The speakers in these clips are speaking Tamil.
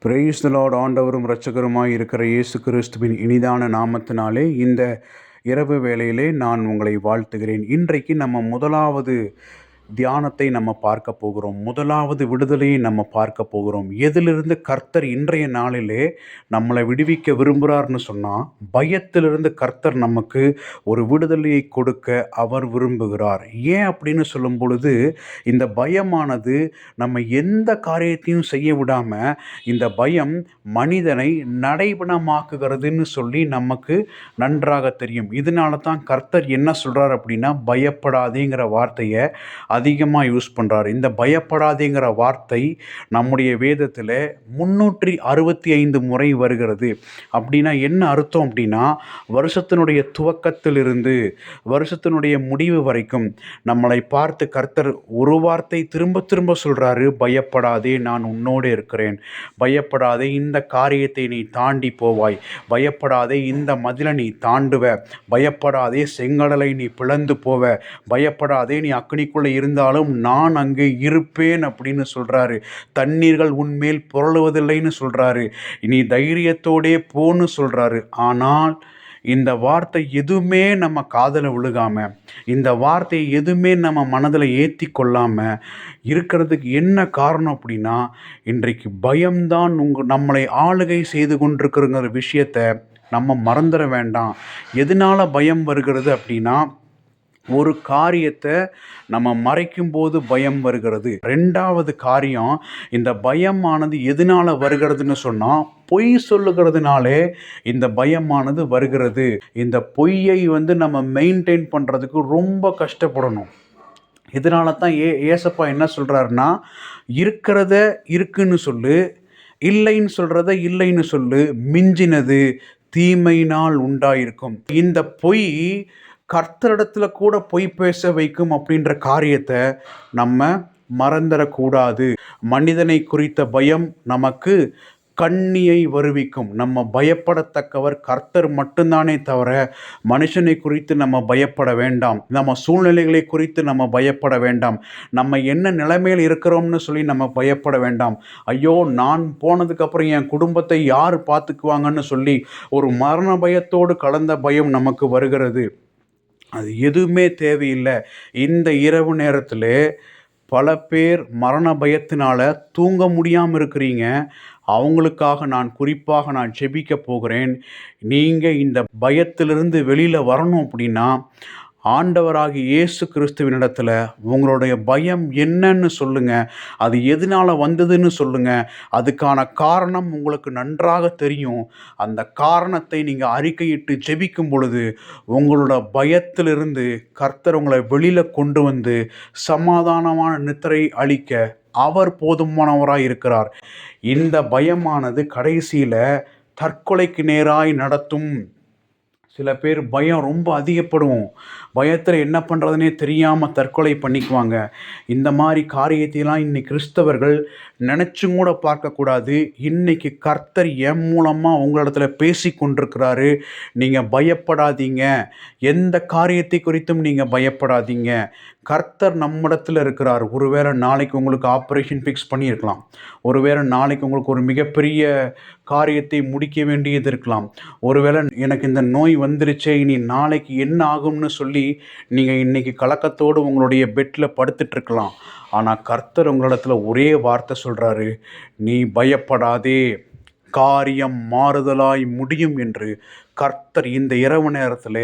பிரைஸ் லார்ட் ஆண்டவரும் இரட்சகருமாய் இருக்கிற இயேசு கிறிஸ்துவின் இனிதான நாமத்தினாலே இந்த இரவு வேளையிலே நான் உங்களை வாழ்த்துகிறேன். இன்றைக்கு நம்ம முதலாவது தியானத்தை நம்ம பார்க்க போகிறோம். முதலாவது விடுதலையை நம்ம பார்க்க போகிறோம். எதிலிருந்து கர்த்தர் இன்றைய நாளிலே நம்மளை விடுவிக்க விரும்புகிறார்னு சொன்னால் பயத்திலிருந்து கர்த்தர் நமக்கு ஒரு விடுதலையை கொடுக்க அவர் விரும்புகிறார். ஏன் அப்படின்னு சொல்லும் பொழுது இந்த பயமானது நம்ம எந்த காரியத்தையும் செய்ய விடாமல் இந்த பயம் மனிதனை நடைபணமாக்குகிறதுன்னு சொல்லி நமக்கு நன்றாக தெரியும். இதனால தான் கர்த்தர் என்ன சொல்கிறார் அப்படின்னா பயப்படாதேங்கிற வார்த்தையை அதிகமாக யூஸ் பண்ணுறாரு இந்த பயப்படாதேங்கிற வார்த்தை நம்முடைய வேதத்தில் முன்னூற்றி அறுபத்தி ஐந்து முறை வருகிறது. அப்படின்னா என்ன அர்த்தம் அப்படின்னா வருஷத்தினுடைய துவக்கத்திலிருந்து வருஷத்தினுடைய முடிவு வரைக்கும் நம்மளை பார்த்து கர்த்தர் ஒரு வார்த்தை திரும்ப திரும்ப சொல்கிறாரு பயப்படாதே நான் உன்னோடு இருக்கிறேன். பயப்படாதே இந்த காரியத்தை நீ தாண்டி போவாய். பயப்படாதே இந்த மதிலை நீ தாண்டுவ. பயப்படாதே செங்கடலை நீ பிளந்து போவ. பயப்படாதே நீ அக்னிக்குள்ளே இருந்தாலும் நான் அங்கே இருப்பேன் அப்படின்னு சொல்கிறாரு தண்ணீர்கள் உன்மேல் புரளுவதில்லைன்னு சொல்கிறாரு நீ தைரியத்தோடே போன்னு சொல்கிறாரு ஆனால் இந்த வார்த்தை எதுவுமே நம்ம காதில் விழுகாமல் இந்த வார்த்தையை எதுவுமே நம்ம மனதில் ஏற்றி கொள்ளாமல் இருக்கிறதுக்கு என்ன காரணம் அப்படின்னா இன்றைக்கு பயம்தான் உங்கள் நம்மளை ஆளுகை செய்து கொண்டிருக்கிறங்கிற விஷயத்தை நம்ம மறந்துட வேண்டாம். எதனால் பயம் வருகிறது அப்படின்னா ஒரு காரியத்தை நம்ம மறைக்கும் போது பயம் வருகிறது. ரெண்டாவது காரியம் இந்த பயமானது எதனால் வருகிறதுன்னு சொன்னால் பொய் சொல்லுகிறதுனாலே இந்த பயமானது வருகிறது. இந்த பொய்யை வந்து நம்ம மெயின்டைன் பண்ணுறதுக்கு ரொம்ப கஷ்டப்படணும். இதனால தான் ஏ ஏசப்பா என்ன சொல்கிறாருன்னா இருக்கிறத இருக்குன்னு சொல்லு இல்லைன்னு சொல்கிறத இல்லைன்னு சொல்லு மிஞ்சினது தீமையினால் உண்டாயிருக்கும். இந்த பொய் கர்த்தரிடத்தில் கூட பொய் பேச வைக்கும் அப்படின்ற காரியத்தை நம்ம மறந்துடக்கூடாது. மனிதனை குறித்த பயம் நமக்கு கண்ணியை வருவிக்கும். நம்ம பயப்படத்தக்கவர் கர்த்தர் மட்டும்தானே தவிர மனுஷனை குறித்து நம்ம பயப்பட வேண்டாம். நம்ம சூழ்நிலைகளை குறித்து நம்ம பயப்பட வேண்டாம். நம்ம என்ன நிலைமையில் இருக்கிறோம்னு சொல்லி நம்ம பயப்பட வேண்டாம். ஐயோ நான் போனதுக்கப்புறம் என் குடும்பத்தை யார் பார்த்துக்குவாங்கன்னு சொல்லி ஒரு மரண பயத்தோடு கலந்த பயம் நமக்கு வருகிறது. அது எதுவுமே தேவையில்லை. இந்த இரவு நேரத்தில் பல பேர் மரண பயத்தினால் தூங்க முடியாமல் இருக்கிறீங்க. அவங்களுக்காக நான் குறிப்பாக நான் ஜெபிக்க போகிறேன். நீங்கள் இந்த பயத்திலிருந்து வெளியில் வரணும் அப்படின்னா ஆண்டவராகி இயேசு கிறிஸ்துவினிடத்தில் உங்களுடைய பயம் என்னன்னு சொல்லுங்கள் அது எதனால் வந்ததுன்னு சொல்லுங்கள் அதுக்கான காரணம் உங்களுக்கு நன்றாக தெரியும். அந்த காரணத்தை நீங்கள் அறிக்கையிட்டு ஜெபிக்கும் பொழுது உங்களோட பயத்திலிருந்து கர்த்தர் உங்களை வெளியில் கொண்டு வந்து சமாதானமான நித்திரை அளிக்க அவர் போதுமானவராக இருக்கிறார். இந்த பயமானது கடைசியில் தற்கொலைக்கு நேராய் நடத்தும் சில பேர் பயம் ரொம்ப அதிகப்படும் பயத்தில் என்ன பண்ணுறதுனே தெரியாமல் தற்கொலை பண்ணிக்குவாங்க. இந்த மாதிரி காரியத்தையெல்லாம் இன்னைக்கு கிறிஸ்தவர்கள் நினச்சும் கூட பார்க்கக்கூடாது. இன்னைக்கு கர்த்தர் என் மூலமாக உங்களிடத்துல பேசி கொண்டிருக்கிறாரு நீங்கள் பயப்படாதீங்க. எந்த காரியத்தை குறித்தும் நீங்கள் பயப்படாதீங்க. கர்த்தர் நம்மிடத்தில் இருக்கிறார். ஒருவேளை நாளைக்கு உங்களுக்கு ஆப்ரேஷன் ஃபிக்ஸ் பண்ணியிருக்கலாம். ஒருவேளை நாளைக்கு உங்களுக்கு ஒரு மிகப்பெரிய காரியத்தை முடிக்க வேண்டியது இருக்கலாம். ஒருவேளை எனக்கு இந்த நோய் வந்துருச்சே இனி நாளைக்கு என்ன ஆகும்னு சொல்லி நீங்கள் இன்றைக்கி கலக்கத்தோடு உங்களுடைய பெட்டில் படுத்துட்ருக்கலாம் ஆனால் கர்த்தர் உங்களிடத்தில் ஒரே வார்த்தை சொல்கிறாரு நீ பயப்படாதே. காரியம் மாறுதலாய் முடியும் என்று. கர்த்தர் இந்த இரவு நேரத்தில்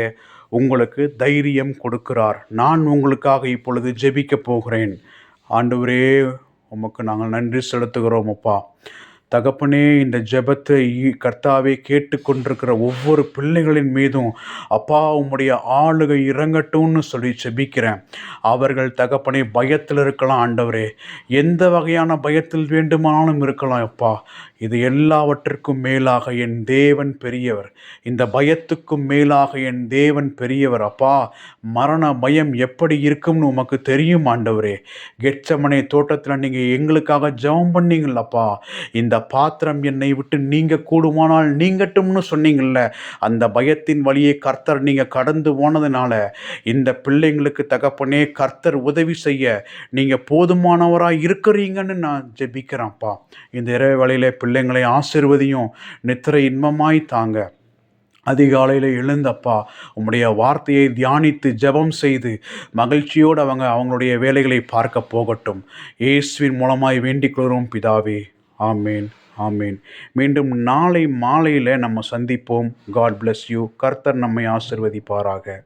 உங்களுக்கு தைரியம் கொடுக்கிறார். நான் உங்களுக்காக இப்பொழுது ஜெபிக்க போகிறேன். ஆண்டவரே உமக்கு நாங்கள் நன்றி செலுத்துகிறோம் அப்பா. தகப்பனே இந்த ஜெபத்தை கர்த்தாவே கேட்டுக்கொண்டிருக்கிற ஒவ்வொரு பிள்ளைகளின் மீதும் அப்பா உம்முடைய ஆளுகை இறங்கட்டும்னு சொல்லி ஜெபிக்கிறேன். அவர்கள் தகப்பனே பயத்தில் இருக்கலாம் ஆண்டவரே. எந்த வகையான பயத்தில் வேண்டுமானாலும் இருக்கலாம் அப்பா. இது எல்லாவற்றிற்கும் மேலாக என் தேவன் பெரியவர். இந்த பயத்துக்கும் மேலாக என் தேவன் பெரியவர் அப்பா. மரண பயம் எப்படி இருக்கும்னு உமக்கு தெரியும் ஆண்டவரே. கெச்சமனை தோட்டத்தில் நீங்கள் எங்களுக்காக ஜெபம் பண்ணீங்களப்பா இந்த பாத்திரம் என்னை விட்டு நீங்க கூடுமானால் நீங்கட்டும்னு சொன்னீங்கல்ல. அந்த பயத்தின் வழியை கர்த்தர் நீங்கள் கடந்து போனதுனால இந்த பிள்ளைங்களுக்கு தகப்பனே கர்த்தர் உதவி செய்ய நீங்கள் போதுமானவராக இருக்கிறீங்கன்னு நான் ஜெபிக்கிறேன்ப்பா. இந்த இரவு வேளையில பிள்ளைங்களை ஆசிர்வதியும் நித்திரை இன்பமாய் தாங்க. அதிகாலையில் எழுந்தப்பா உம்முடைய வார்த்தையை தியானித்து ஜெபம் செய்து மகிழ்ச்சியோடு அவங்க அவங்களுடைய வேலைகளை பார்க்க போகட்டும். இயேசுவின் மூலமாய் வேண்டிக் கொள்கிறோம் பிதாவே. ஆமேன் ஆமேன். மீண்டும் நாளை மாலையில் நம்ம சந்திப்போம். காட் பிளஸ் யூ கர்த்தர் நம்மை ஆசிர்வதிப்பாராக.